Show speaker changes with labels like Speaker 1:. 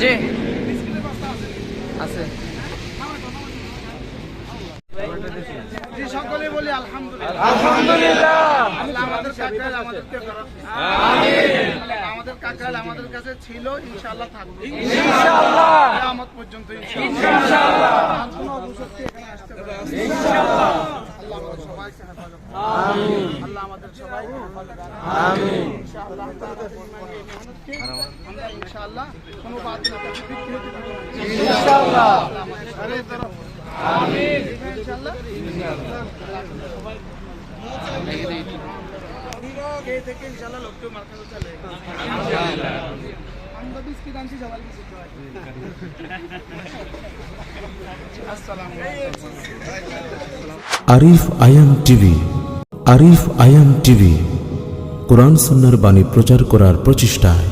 Speaker 1: জি।
Speaker 2: আছে।
Speaker 1: সকলে আমাদের কাকরাইল আমাদের কাছে ছিল ইনশাল্লাহ থাকবে। আমার পর্যন্ত আল্লাহ আমাদের সবাইকে হেফাজত করুন। আল্লাহ আমাদের সবাইকে হেফাজত করুন। ইনশাআল্লাহ তাআলা ফরমান মেহনতকে আমরা ইনশাআল্লাহ কোনো বাতিল কাজে বিক্রি হতে দেব
Speaker 2: ইনশাআল্লাহ
Speaker 1: আমাদের সারে তরফ আমিন ইনশাআল্লাহ সবাই কে থেকে ইনশাআল্লাহ লোককে মাথা চলে আমরা বিস্কিট আনছি সবার কিছু আসসালামু আলাইকুম
Speaker 3: আরিফ আয়াম টিভি আরিফ আয়াম টিভি কোরআন সুন্নার বাণী প্রচার করার প্রচেষ্টায়।